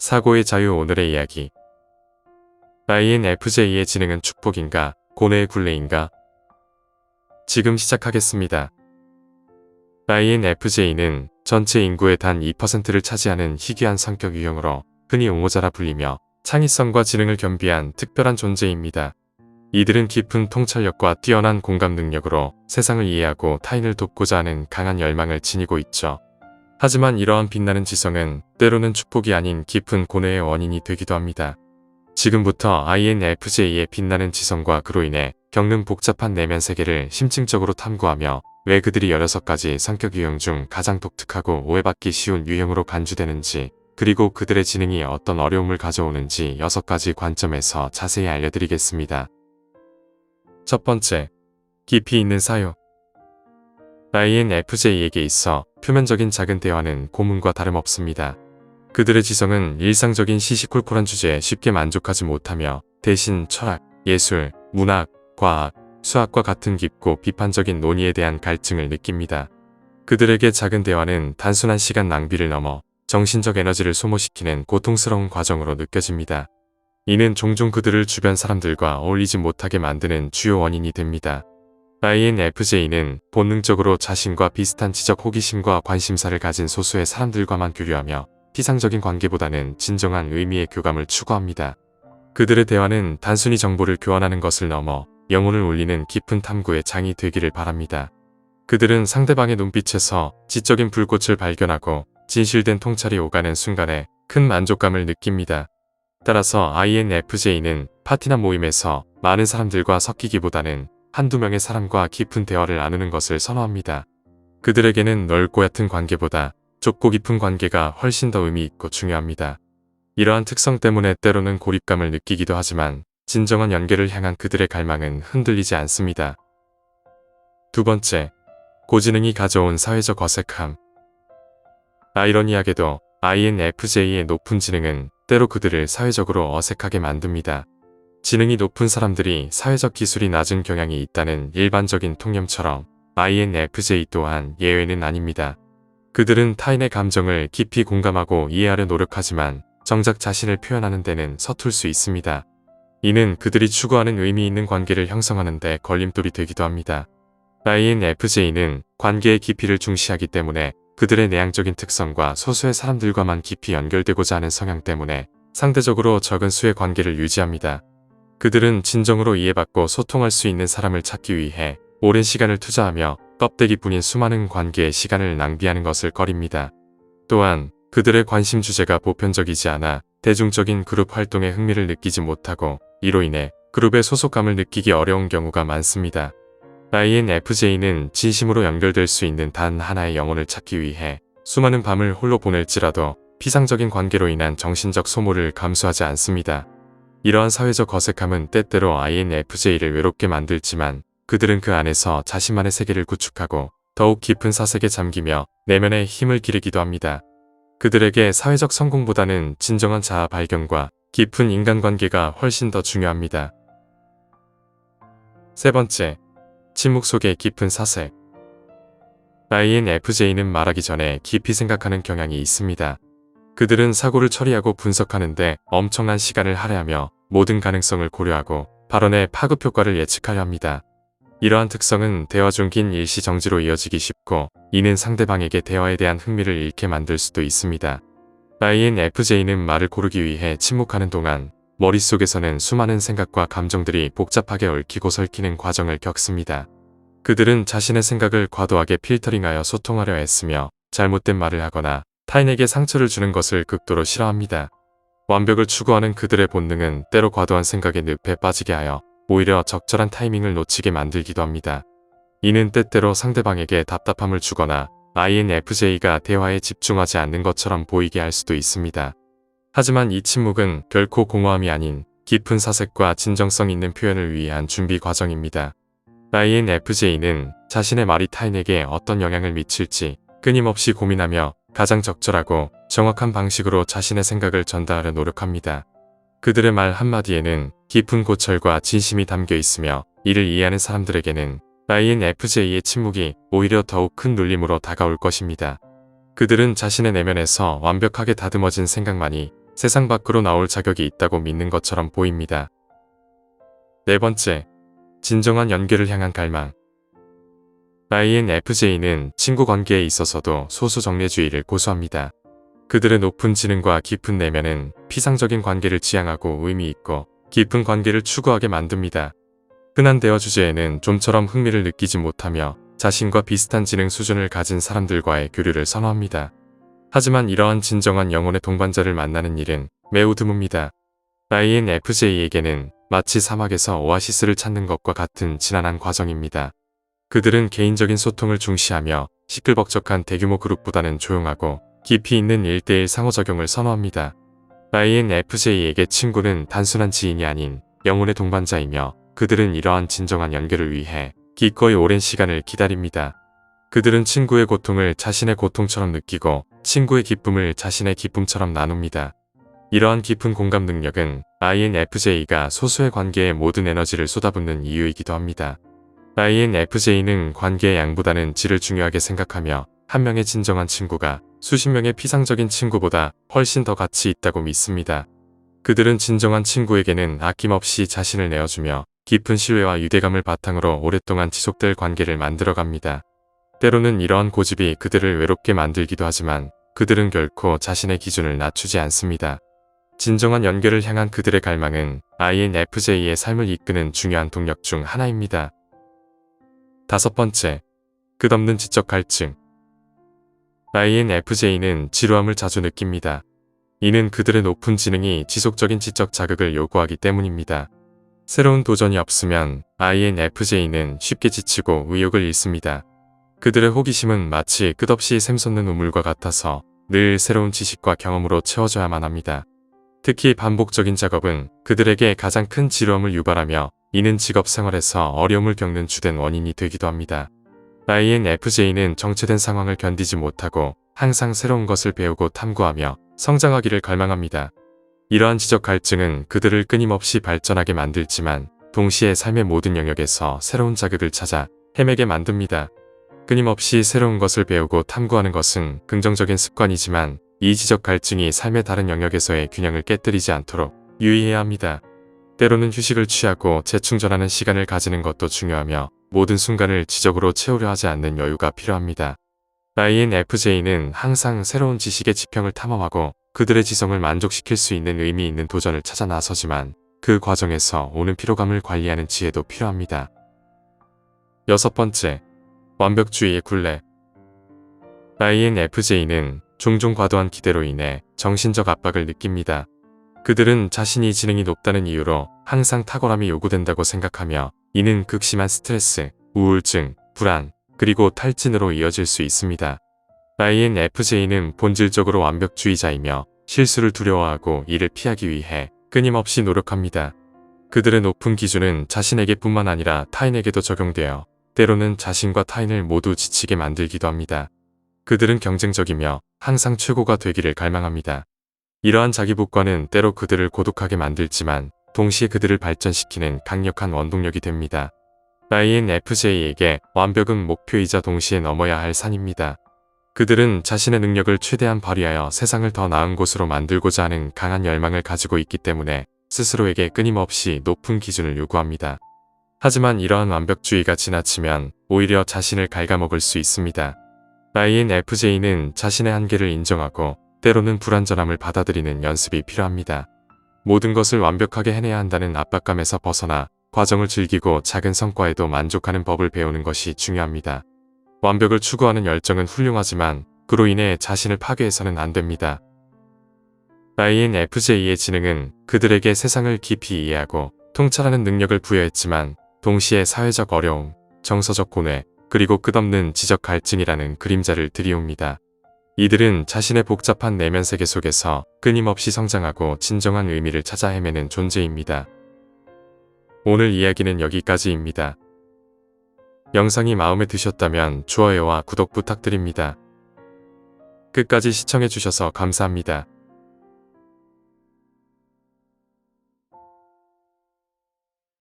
사고의 자유 오늘의 이야기 INFJ의 지능은 축복인가 고뇌의 굴레인가 지금 시작하겠습니다. INFJ는 전체 인구의 단 2%를 차지하는 희귀한 성격 유형으로 흔히 옹호자라 불리며 창의성과 지능을 겸비한 특별한 존재입니다. 이들은 깊은 통찰력과 뛰어난 공감 능력으로 세상을 이해하고 타인을 돕고자 하는 강한 열망을 지니고 있죠. 하지만 이러한 빛나는 지성은 때로는 축복이 아닌 깊은 고뇌의 원인이 되기도 합니다. 지금부터 INFJ의 빛나는 지성과 그로 인해 겪는 복잡한 내면 세계를 심층적으로 탐구하며 왜 그들이 16가지 성격 유형 중 가장 독특하고 오해받기 쉬운 유형으로 간주되는지 그리고 그들의 지능이 어떤 어려움을 가져오는지 6가지 관점에서 자세히 알려드리겠습니다. 첫 번째, 깊이 있는 사유. INFJ에게 있어 표면적인 작은 대화는 고문과 다름없습니다. 그들의 지성은 일상적인 시시콜콜한 주제에 쉽게 만족하지 못하며 대신 철학, 예술, 문학, 과학, 수학과 같은 깊고 비판적인 논의에 대한 갈증을 느낍니다. 그들에게 작은 대화는 단순한 시간 낭비를 넘어 정신적 에너지를 소모시키는 고통스러운 과정으로 느껴집니다. 이는 종종 그들을 주변 사람들과 어울리지 못하게 만드는 주요 원인이 됩니다. INFJ는 본능적으로 자신과 비슷한 지적 호기심과 관심사를 가진 소수의 사람들과만 교류하며 피상적인 관계보다는 진정한 의미의 교감을 추구합니다. 그들의 대화는 단순히 정보를 교환하는 것을 넘어 영혼을 울리는 깊은 탐구의 장이 되기를 바랍니다. 그들은 상대방의 눈빛에서 지적인 불꽃을 발견하고 진실된 통찰이 오가는 순간에 큰 만족감을 느낍니다. 따라서 INFJ는 파티나 모임에서 많은 사람들과 섞이기보다는 한두 명의 사람과 깊은 대화를 나누는 것을 선호합니다. 그들에게는 넓고 얕은 관계보다 좁고 깊은 관계가 훨씬 더 의미 있고 중요합니다. 이러한 특성 때문에 때로는 고립감을 느끼기도 하지만 진정한 연계를 향한 그들의 갈망은 흔들리지 않습니다. 두 번째, 고지능이 가져온 사회적 어색함. 아이러니하게도 INFJ의 높은 지능은 때로 그들을 사회적으로 어색하게 만듭니다. 지능이 높은 사람들이 사회적 기술이 낮은 경향이 있다는 일반적인 통념처럼 INFJ 또한 예외는 아닙니다. 그들은 타인의 감정을 깊이 공감하고 이해하려 노력하지만 정작 자신을 표현하는 데는 서툴 수 있습니다. 이는 그들이 추구하는 의미 있는 관계를 형성하는 데 걸림돌이 되기도 합니다. INFJ는 관계의 깊이를 중시하기 때문에 그들의 내향적인 특성과 소수의 사람들과만 깊이 연결되고자 하는 성향 때문에 상대적으로 적은 수의 관계를 유지합니다. 그들은 진정으로 이해받고 소통할 수 있는 사람을 찾기 위해 오랜 시간을 투자하며 껍데기뿐인 수많은 관계에 시간을 낭비하는 것을 꺼립니다. 또한 그들의 관심 주제가 보편적이지 않아 대중적인 그룹 활동에 흥미를 느끼지 못하고 이로 인해 그룹의 소속감을 느끼기 어려운 경우가 많습니다. INFJ는 진심으로 연결될 수 있는 단 하나의 영혼을 찾기 위해 수많은 밤을 홀로 보낼지라도 피상적인 관계로 인한 정신적 소모를 감수하지 않습니다. 이러한 사회적 어색함은 때때로 INFJ를 외롭게 만들지만 그들은 그 안에서 자신만의 세계를 구축하고 더욱 깊은 사색에 잠기며 내면의 힘을 기르기도 합니다. 그들에게 사회적 성공보다는 진정한 자아 발견과 깊은 인간관계가 훨씬 더 중요합니다. 세 번째, 침묵 속의 깊은 사색. INFJ는 말하기 전에 깊이 생각하는 경향이 있습니다. 그들은 사고를 처리하고 분석하는데 엄청난 시간을 할애하며 모든 가능성을 고려하고 발언의 파급 효과를 예측하려 합니다. 이러한 특성은 대화 중 긴 일시 정지로 이어지기 쉽고 이는 상대방에게 대화에 대한 흥미를 잃게 만들 수도 있습니다. INFJ는 말을 고르기 위해 침묵하는 동안 머릿속에서는 수많은 생각과 감정들이 복잡하게 얽히고 설키는 과정을 겪습니다. 그들은 자신의 생각을 과도하게 필터링하여 소통하려 애쓰며 잘못된 말을 하거나 타인에게 상처를 주는 것을 극도로 싫어합니다. 완벽을 추구하는 그들의 본능은 때로 과도한 생각에 늪에 빠지게 하여 오히려 적절한 타이밍을 놓치게 만들기도 합니다. 이는 때때로 상대방에게 답답함을 주거나 INFJ가 대화에 집중하지 않는 것처럼 보이게 할 수도 있습니다. 하지만 이 침묵은 결코 공허함이 아닌 깊은 사색과 진정성 있는 표현을 위한 준비 과정입니다. INFJ는 자신의 말이 타인에게 어떤 영향을 미칠지 끊임없이 고민하며 가장 적절하고 정확한 방식으로 자신의 생각을 전달하려 노력합니다. 그들의 말 한마디에는 깊은 고철과 진심이 담겨 있으며 이를 이해하는 사람들에게는 INFJ의 침묵이 오히려 더욱 큰 눌림으로 다가올 것입니다. 그들은 자신의 내면에서 완벽하게 다듬어진 생각만이 세상 밖으로 나올 자격이 있다고 믿는 것처럼 보입니다. 네 번째, 진정한 연계를 향한 갈망. INFJ는 친구 관계에 있어서도 소수 정례주의를 고수합니다. 그들의 높은 지능과 깊은 내면은 피상적인 관계를 지향하고 의미 있고 깊은 관계를 추구하게 만듭니다. 흔한 대화 주제에는 좀처럼 흥미를 느끼지 못하며 자신과 비슷한 지능 수준을 가진 사람들과의 교류를 선호합니다. 하지만 이러한 진정한 영혼의 동반자를 만나는 일은 매우 드뭅니다. INFJ에게는 마치 사막에서 오아시스를 찾는 것과 같은 지난한 과정입니다. 그들은 개인적인 소통을 중시하며 시끌벅적한 대규모 그룹보다는 조용하고 깊이 있는 1대1 상호작용을 선호합니다. INFJ에게 친구는 단순한 지인이 아닌 영혼의 동반자이며 그들은 이러한 진정한 연결을 위해 기꺼이 오랜 시간을 기다립니다. 그들은 친구의 고통을 자신의 고통처럼 느끼고 친구의 기쁨을 자신의 기쁨처럼 나눕니다. 이러한 깊은 공감 능력은 INFJ가 소수의 관계에 모든 에너지를 쏟아붓는 이유이기도 합니다. INFJ는 관계의 양보다는 질을 중요하게 생각하며 한 명의 진정한 친구가 수십 명의 피상적인 친구보다 훨씬 더 가치 있다고 믿습니다. 그들은 진정한 친구에게는 아낌없이 자신을 내어주며 깊은 신뢰와 유대감을 바탕으로 오랫동안 지속될 관계를 만들어갑니다. 때로는 이러한 고집이 그들을 외롭게 만들기도 하지만 그들은 결코 자신의 기준을 낮추지 않습니다. 진정한 연결을 향한 그들의 갈망은 INFJ의 삶을 이끄는 중요한 동력 중 하나입니다. 다섯 번째, 끝없는 지적 갈증. INFJ는 지루함을 자주 느낍니다. 이는 그들의 높은 지능이 지속적인 지적 자극을 요구하기 때문입니다. 새로운 도전이 없으면 INFJ는 쉽게 지치고 의욕을 잃습니다. 그들의 호기심은 마치 끝없이 샘솟는 우물과 같아서 늘 새로운 지식과 경험으로 채워져야만 합니다. 특히 반복적인 작업은 그들에게 가장 큰 지루함을 유발하며 이는 직업 생활에서 어려움을 겪는 주된 원인이 되기도 합니다. INFJ는 정체된 상황을 견디지 못하고 항상 새로운 것을 배우고 탐구하며 성장하기를 갈망합니다. 이러한 지적 갈증은 그들을 끊임없이 발전하게 만들지만 동시에 삶의 모든 영역에서 새로운 자극을 찾아 헤매게 만듭니다. 끊임없이 새로운 것을 배우고 탐구하는 것은 긍정적인 습관이지만 이 지적 갈증이 삶의 다른 영역에서의 균형을 깨뜨리지 않도록 유의해야 합니다. 때로는 휴식을 취하고 재충전하는 시간을 가지는 것도 중요하며 모든 순간을 지적으로 채우려 하지 않는 여유가 필요합니다. INFJ는 항상 새로운 지식의 지평을 탐험하고 그들의 지성을 만족시킬 수 있는 의미 있는 도전을 찾아 나서지만 그 과정에서 오는 피로감을 관리하는 지혜도 필요합니다. 여섯 번째, 완벽주의의 굴레. INFJ는 종종 과도한 기대로 인해 정신적 압박을 느낍니다. 그들은 자신이 지능이 높다는 이유로 항상 탁월함이 요구된다고 생각하며 이는 극심한 스트레스, 우울증, 불안, 그리고 탈진으로 이어질 수 있습니다. INFJ는 본질적으로 완벽주의자이며 실수를 두려워하고 이를 피하기 위해 끊임없이 노력합니다. 그들의 높은 기준은 자신에게 뿐만 아니라 타인에게도 적용되어 때로는 자신과 타인을 모두 지치게 만들기도 합니다. 그들은 경쟁적이며 항상 최고가 되기를 갈망합니다. 이러한 자기복과는 때로 그들을 고독하게 만들지만 동시에 그들을 발전시키는 강력한 원동력이 됩니다. INFJ에게 완벽은 목표이자 동시에 넘어야 할 산입니다. 그들은 자신의 능력을 최대한 발휘하여 세상을 더 나은 곳으로 만들고자 하는 강한 열망을 가지고 있기 때문에 스스로에게 끊임없이 높은 기준을 요구합니다. 하지만 이러한 완벽주의가 지나치면 오히려 자신을 갉아먹을 수 있습니다. INFJ는 자신의 한계를 인정하고 때로는 불완전함을 받아들이는 연습이 필요합니다. 모든 것을 완벽하게 해내야 한다는 압박감에서 벗어나 과정을 즐기고 작은 성과에도 만족하는 법을 배우는 것이 중요합니다. 완벽을 추구하는 열정은 훌륭하지만 그로 인해 자신을 파괴해서는 안 됩니다. INFJ의 지능은 그들에게 세상을 깊이 이해하고 통찰하는 능력을 부여했지만 동시에 사회적 어려움, 정서적 고뇌, 그리고 끝없는 지적 갈증이라는 그림자를 들이옵니다. 이들은 자신의 복잡한 내면 세계 속에서 끊임없이 성장하고 진정한 의미를 찾아 헤매는 존재입니다. 오늘 이야기는 여기까지입니다. 영상이 마음에 드셨다면 좋아요와 구독 부탁드립니다. 끝까지 시청해주셔서 감사합니다.